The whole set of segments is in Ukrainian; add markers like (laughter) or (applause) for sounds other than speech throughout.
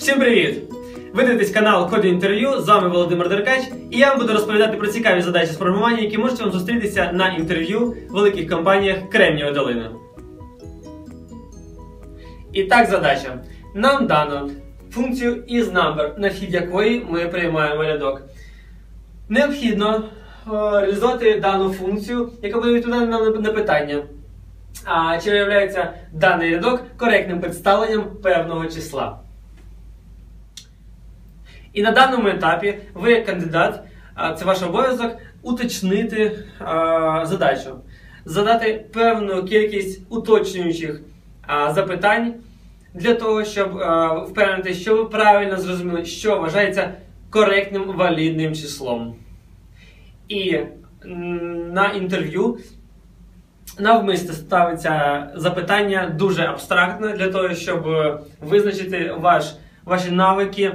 Всім привіт! Ви дивитесь канал Коди інтерв'ю. З вами Володимир Деркач, і я вам буду розповідати про цікаві задачі з програмування, які можете вам зустрітися на інтерв'ю в великих компаніях Кремнієва долина. І так, задача. Нам дано функцію isNumber, на вхід якої ми приймаємо рядок. Необхідно е, реалізувати дану функцію, яка буде відповідати нам на питання. А чи виявляється даний рядок коректним представленням певного числа? І на даному етапі ви, як кандидат, це ваш обов'язок уточнити задачу, задати певну кількість уточнюючих запитань для того, щоб впевнити, що ви правильно зрозуміли, що вважається коректним валідним числом. І на інтерв'ю навмисне ставиться запитання дуже абстрактно для того, щоб е, визначити ваш, ваші навики,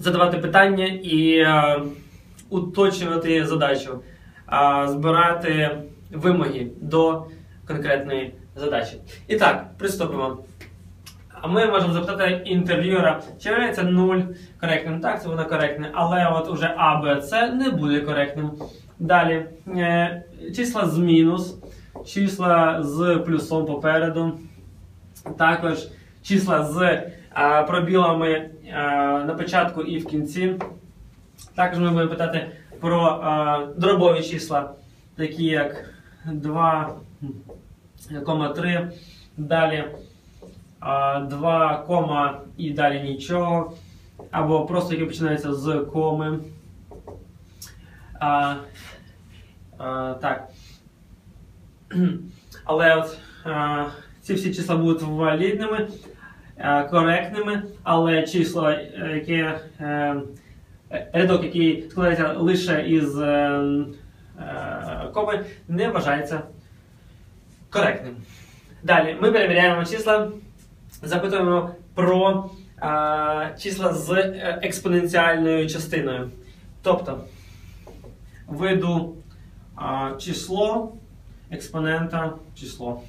задавати питання і е, уточнювати задачу, збирати вимоги до конкретної задачі. І так, приступимо. А ми можемо запитати інтерв'юера, чи є 0 коректним? Так, це буде коректне, але от уже А, Б, С не буде коректним. Далі е, числа з мінус, числа з плюсом попереду, також числа з пробілами на початку і в кінці. Також ми будемо питати про дробові числа, такі як 2,3, далі 2, кома і далі нічого. Або просто які починаються з коми. А, а, так. (clears throat) Але от а, ці всі числа будуть валідними, коректними, але числа, е, які е, рядок, який складається лише із е, е, коми, не вважається коректним. Далі ми перевіряємо числа запитуємо про числа з е, експоненціальною частиною. Тобто виду число, експонента, число.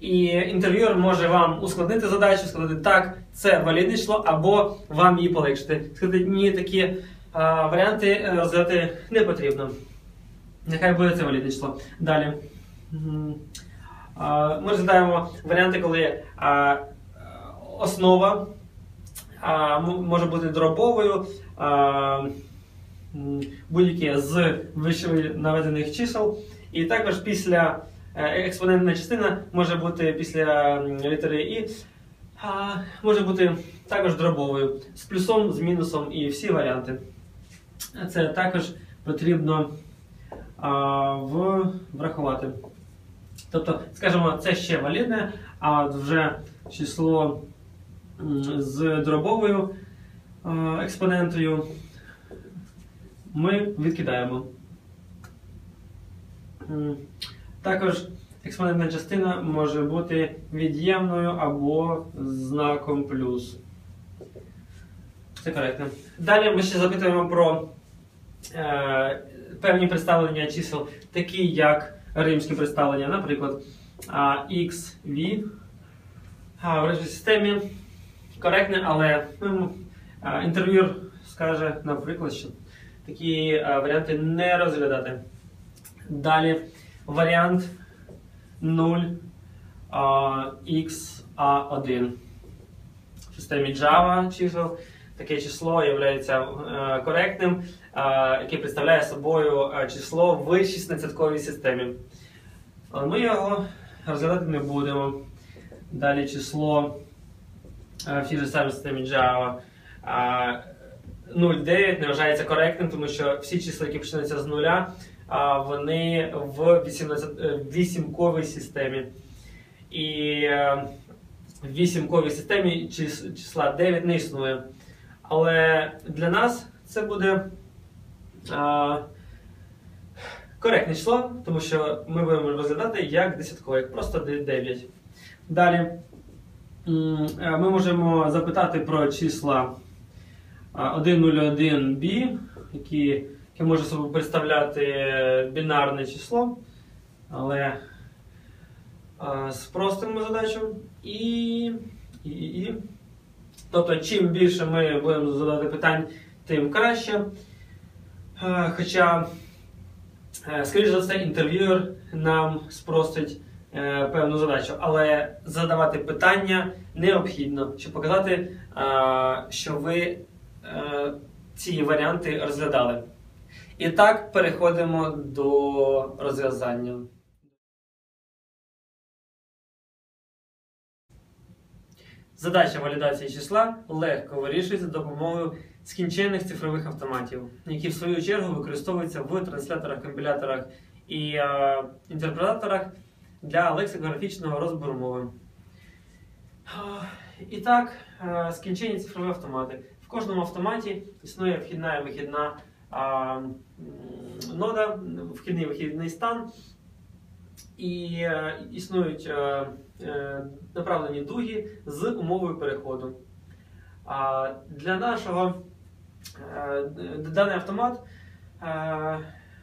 І інтерв'юер може вам ускладнити задачу, сказати, так, це валідне число, або вам її полегшити. Сказати, ні, такі а, варіанти розглядати не потрібно. Нехай буде це валідне число. Далі. А, Ми розглядаємо варіанти, коли а, основа а, може бути дробовою, а, будь-які з вище наведених чисел. І також після е, експонентна частина може бути після літери І, а, може бути також дробовою, з плюсом, з мінусом і всі варіанти. Це також потрібно а, в, врахувати. Тобто, скажімо, це ще валідне, а вже число з дробовою е, експонентою ми відкидаємо. Також експонентна частина може бути від'ємною або знаком плюс. Це коректно. Далі ми ще запитуємо про е, певні представлення чисел, такі як римські представлення, наприклад, а, XV а, в речі системі коректне, але ну, а, інтерв'юер скаже, наприклад, що такі варіанти не розглядати. Далі варіант 0 а, XA1 в системі Java чисел. Таке число є е, коректним, е, яке представляє собою е, число в 16-ковій системі. Але ми його розглядати не будемо. Далі число в тій же самій системі Java. е, 0,9 не вважається коректним, тому що всі числа, які починаються з нуля, вони в 18, е, вісімковій системі. І е, в вісімковій системі числа 9 не існує. Але для нас це буде а, коректне число, тому що ми будемо розглядати як десяткове, як просто 9. Далі е, ми можемо запитати про числа 101b, які, яке може собою представляти бінарне число, але а, спростимо задачу і, і, і, і Тобто, чим більше ми будемо задавати питань, тим краще. Е, Хоча, е, скоріш за все, інтерв'юер нам спростить е, певну задачу, але задавати питання необхідно, щоб показати, е, що ви е, ці варіанти розглядали. І так переходимо до розв'язання. Задача валідації числа легко вирішується за допомогою скінчених цифрових автоматів, які в свою чергу використовуються в трансляторах, компіляторах і е, інтерпретаторах для лексикографічного розбору мови. І так, е, скінчені цифрові автомати. В кожному автоматі існує вхідна і вихідна нода, вхідний вихідний стан. І е, існують е, е, направлені дуги з умовою переходу. Для нашого даний автомат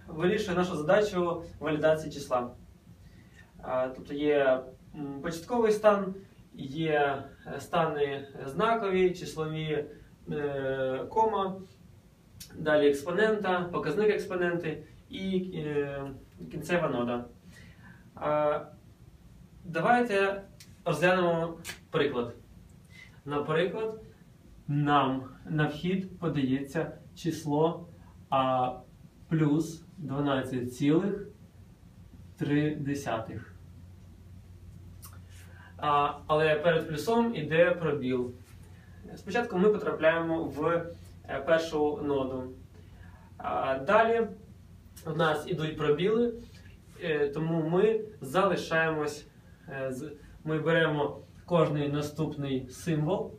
вирішує нашу задачу валідації числа. Тобто є початковий стан, є стани знакові, числові кома, далі експонента, показник експоненти і е, кінцева нода. Давайте розглянемо приклад. Наприклад, нам на вхід подається число А плюс 12,3. А, але перед плюсом іде пробіл. Спочатку ми потрапляємо в першу ноду. Далі у нас ідуть пробіли, е, тому ми залишаємось. е, Ми беремо кожний наступний символ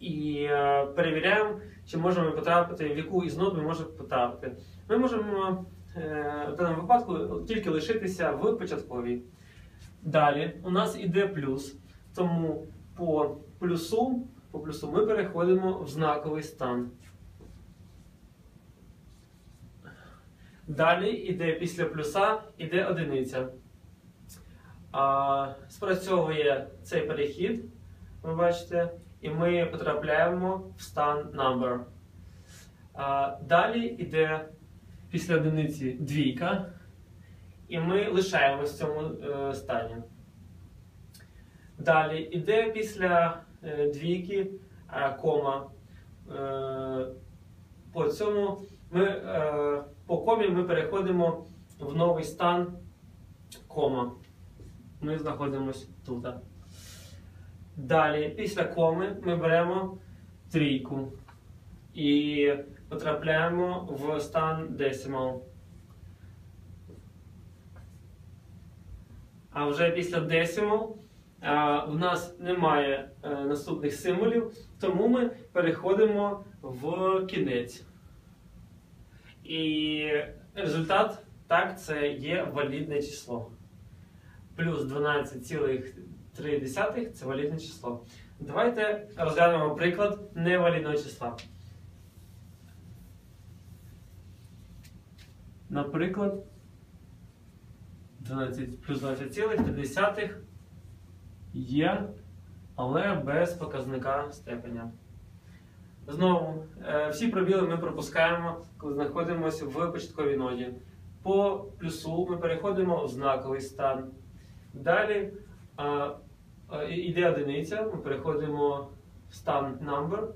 і е, перевіряємо, чи можемо потрапити, в яку із нод ми можемо потрапити. Ми можемо е, в даному випадку тільки лишитися в початковій. Далі у нас іде плюс, тому по плюсу, по плюсу ми переходимо в знаковий стан. Далі іде після плюса іде одиниця. А, спрацьовує цей перехід, ви бачите, і ми потрапляємо в стан number. А, далі йде після одиниці двійка, і ми лишаємося в цьому е, стані. Далі йде після двійки е, кома. Е, по цьому ми, е, по комі ми переходимо в новий стан кома. Ми знаходимося тут. Далі, після коми ми беремо трійку і потрапляємо в стан decimal. А вже після decimal в нас немає е, наступних символів, тому ми переходимо в кінець. І результат так, це є валідне число. Плюс 12,3 це валідне число. Давайте розглянемо приклад невалідного числа. Наприклад, 12 плюс 12,3 є, але без показника степеня. Знову, е, всі пробіли ми пропускаємо, коли знаходимося в початковій ноді. По плюсу ми переходимо в знаковий стан. Далі а, а, йде одиниця, ми переходимо в стан number,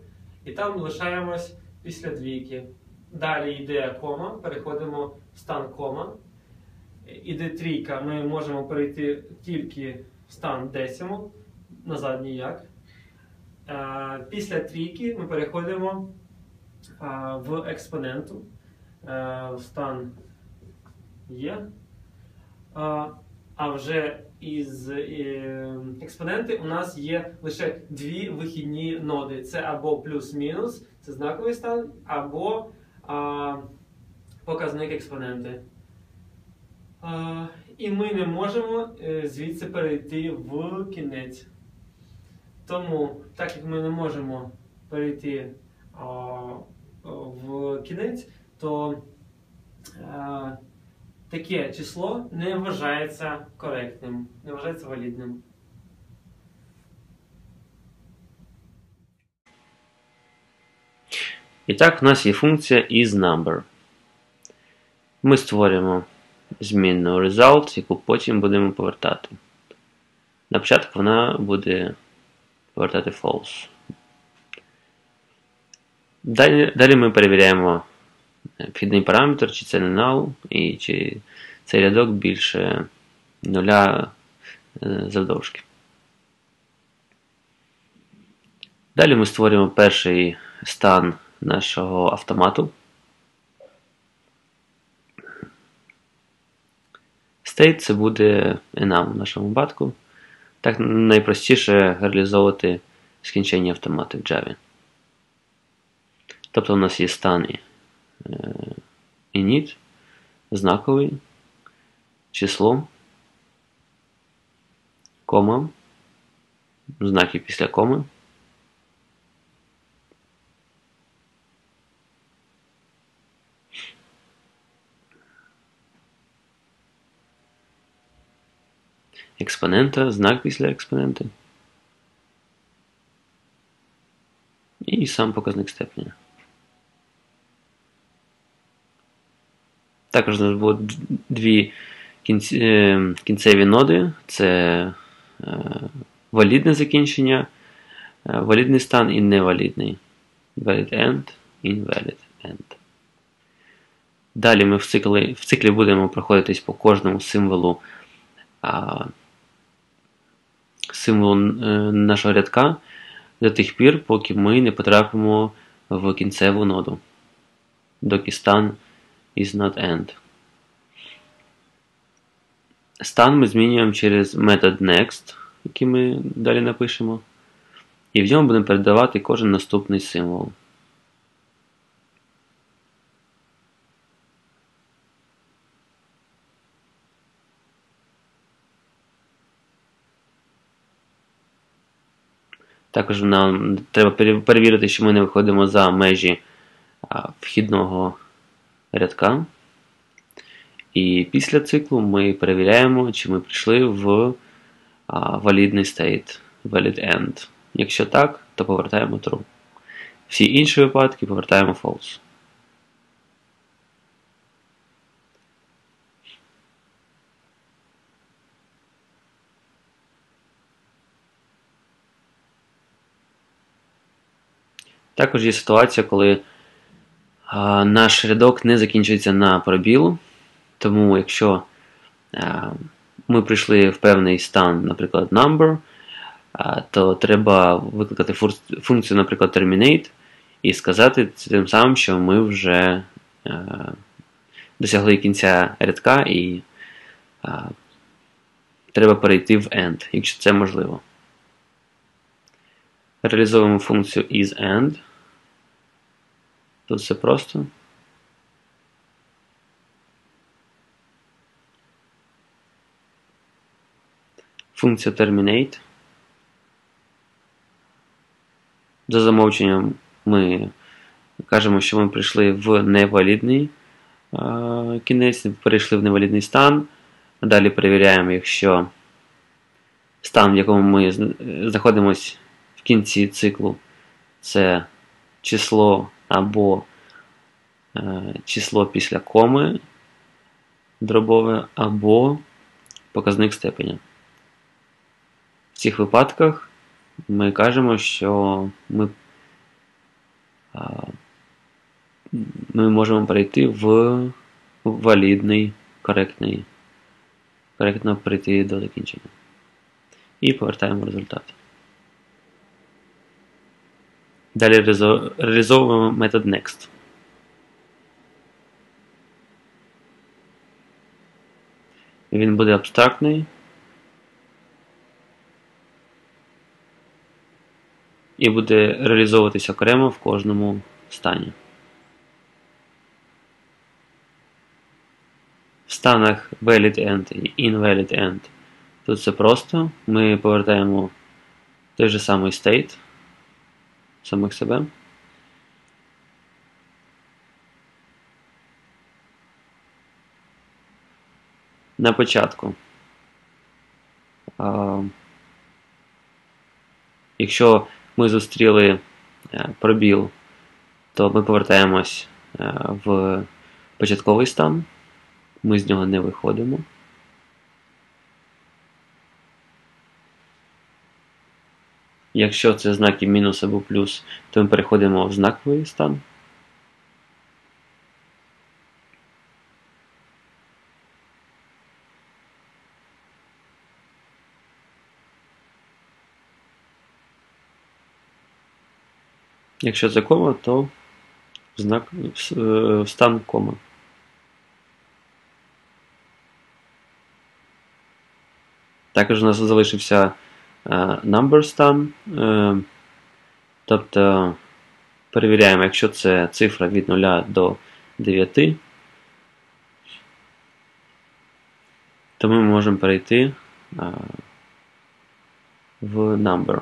і там лишаємось після двійки. Далі йде кома, переходимо в стан кома. Іде трійка, ми можемо перейти тільки стан decimal, назад ніяк. Е, Після трійки ми переходимо е, в експоненту, е, в стан є. А, вже із е, експоненти у нас є лише дві вихідні ноди. Це або плюс-мінус, це знаковий стан, або показник експоненти і ми не можемо е, звідси перейти в кінець. Тому, так як ми не можемо перейти а, в кінець, то а, таке число не вважається коректним, не вважається валідним. І так, в нас є функція isNumber. Ми створюємо змінну result, яку потім будемо повертати. На початку вона буде повертати false. Далі, далі ми перевіряємо вхідний параметр, чи це не null, і чи цей рядок більше нуля е, завдовжки. Далі ми створюємо перший стан нашого автомату. State це буде enum в нашому випадку. Так найпростіше реалізовувати скінчення автомати в Java. Тобто у нас є стан init, знаковий, число, кома, знаки після коми. Експонента, знак після експонента. І сам показник степеня. Також у нас будуть дві кінцеві ноди. Це валідне закінчення, валідний стан і невалідний. Valid end, invalid end. Далі ми в циклі в циклі будемо проходитись по кожному символу символу нашого рядка до тих пір, поки ми не потрапимо в кінцеву ноду. Доки стан is not end. Стан ми змінюємо через метод next, який ми далі напишемо. І в ньому будемо передавати кожен наступний символ. Також нам треба перевірити, що ми не виходимо за межі вхідного рядка. І після циклу ми перевіряємо, чи ми прийшли в валідний state, valid end. Якщо так, то повертаємо true. Всі інші випадки повертаємо false. Також є ситуація, коли а, наш рядок не закінчується на пробіл. Тому, якщо а, ми прийшли в певний стан, наприклад, number, а, то треба викликати функцію, наприклад, terminate, і сказати тим самим, що ми вже а, досягли кінця рядка і а, треба перейти в end, якщо це можливо. Реалізовуємо функцію isEnd. Тут все просто. Функція terminate. За замовченням ми кажемо, що ми прийшли в невалідний кінець, перейшли в невалідний стан. Далі перевіряємо, якщо стан, в якому ми знаходимося в кінці циклу, це число або е, число після коми дробове, або показник степеня. В цих випадках ми кажемо, що ми ми можемо перейти в валідний, коректний, коректно прийти до закінчення. І повертаємо результат. Далі реалізовуємо метод Next. Він буде абстрактний. І буде реалізовуватися окремо в кожному стані. В станах valid end і invalid end. Тут все просто. Ми повертаємо той же самий state самих себе. На початку. Якщо ми зустріли е, пробіл, то ми повертаємось е, в початковий стан. Ми з нього не виходимо. Якщо це знаки мінус або плюс, то ми переходимо в знаковий стан. Якщо це кома, то знак в стан кома. Також у нас залишився number стан. Тобто перевіряємо, якщо це цифра від 0 до 9, то ми можемо перейти в number.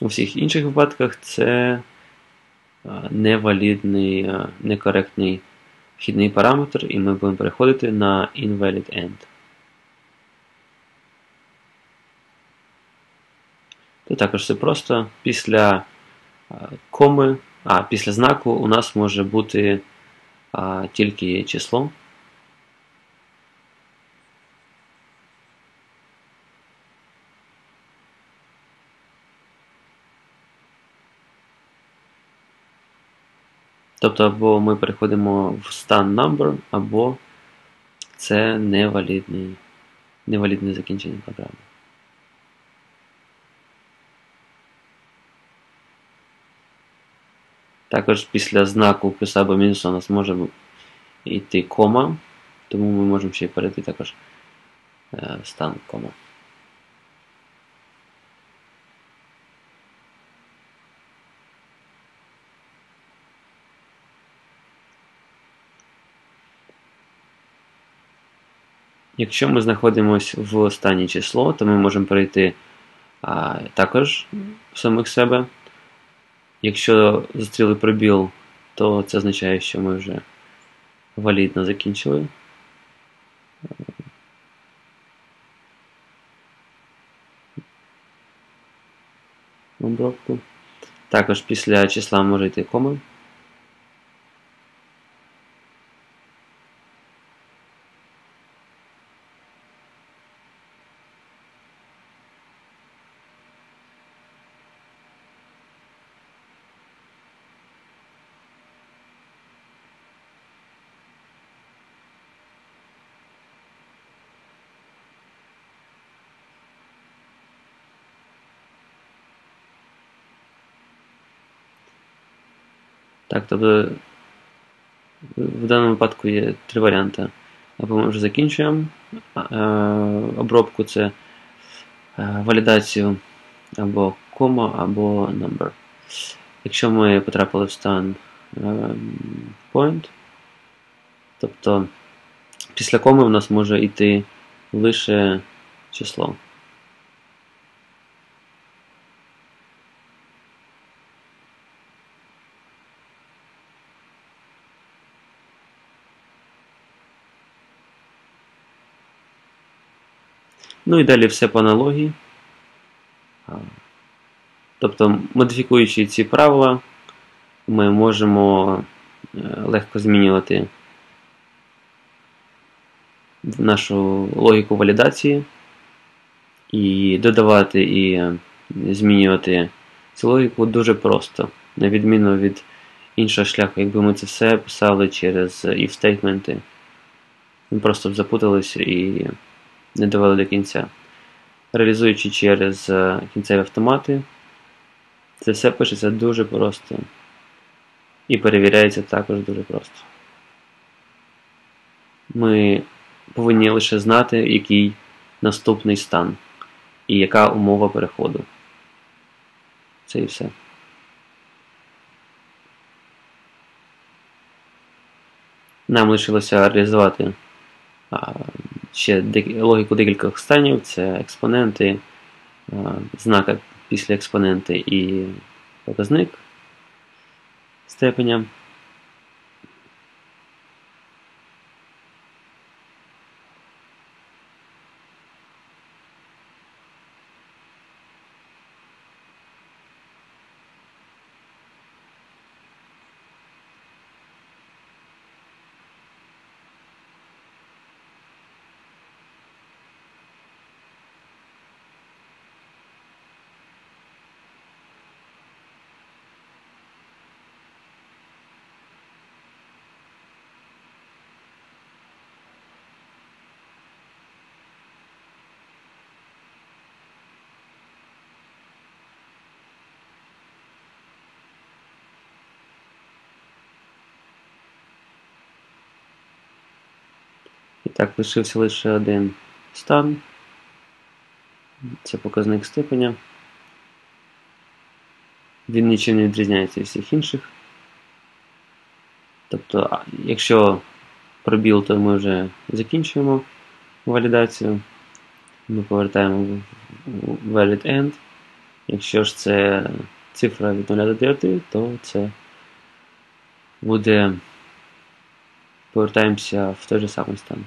У всіх інших випадках це невалідний, некоректний вхідний параметр, і ми будемо переходити на invalid end. То також все просто. Після коми, а після знаку у нас може бути тільки число. Тобто або ми переходимо в стан number, або це невалідне закінчення програми. Також після знаку плюса або мінуса у нас може йти кома, тому ми можемо ще перейти також в стан кома. Якщо ми знаходимося в останнє число, то ми можемо перейти а, також в самих себе. Якщо зустріли пробіл, то це означає, що ми вже валідно закінчили. Обробку. Також після числа може йти кома. Так, тобто в даному випадку є три варіанти. Або ми вже закінчуємо обробку, це валідацію або кома, або number. Якщо ми потрапили в стан point, тобто після коми в нас може йти лише число. Ну і далі все по аналогії. Тобто, модифікуючи ці правила, ми можемо легко змінювати нашу логіку валідації і додавати і змінювати цю логіку дуже просто, на відміну від іншого шляху, якби ми це все писали через if стейтменти, ми просто б запуталися і не довели до кінця. Реалізуючи через кінцеві автомати, це все пишеться дуже просто і перевіряється також дуже просто. Ми повинні лише знати, який наступний стан і яка умова переходу. Це і все. Нам лишилося реалізувати ще логіку декількох станів, це експоненти, знака після експоненти і показник степеня. Так, лишився лише один стан. Це показник степеня. Він нічим не відрізняється від всіх інших. Тобто, якщо пробіл, то ми вже закінчуємо валідацію. Ми повертаємо в valid end. Якщо ж це цифра від 0 до 9, то це буде. Повертаємося в той же самий стан.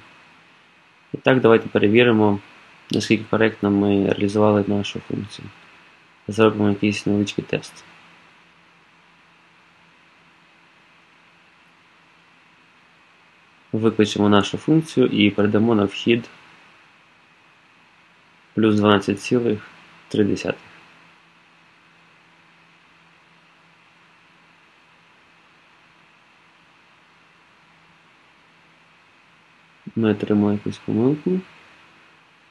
І так, давайте перевіримо, наскільки коректно ми реалізували нашу функцію. Зробимо якийсь невеличкий тест. Викличемо нашу функцію і передамо на вхід плюс 12,3. Ми отримали якусь помилку.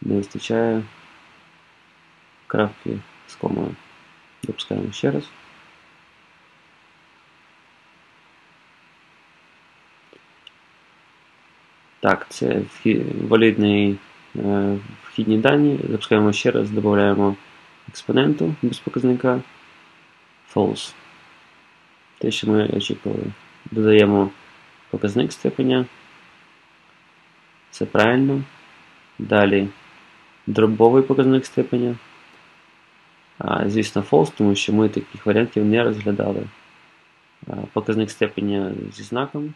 Не вистачає крапки з комою. Допускаємо ще раз. Так, це валідний е, вхідні дані. Запускаємо ще раз, додаємо експоненту без показника false. Те, що ми очікували. Додаємо показник степеня. Це правильно. Далі дробовий показник степеня. А, Звісно, false, тому що ми таких варіантів не розглядали. А, Показник степеня зі знаком.